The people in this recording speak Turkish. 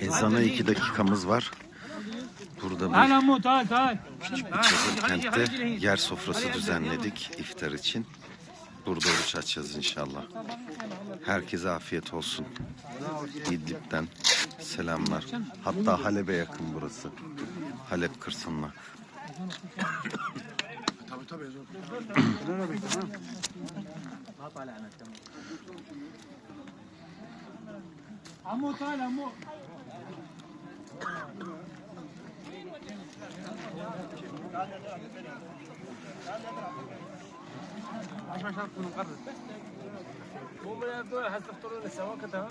Ezana iki dakikamız var. Burada bir küçük bir kentte yer sofrası düzenledik iftar için. Burada oruç açacağız inşallah. Herkese afiyet olsun. İdlib'den selamlar. Hatta Halep'e yakın burası. Halep kırsınlar. tabii tabii. عمو تعال عمو هم يبدو هتفطرون سوا كده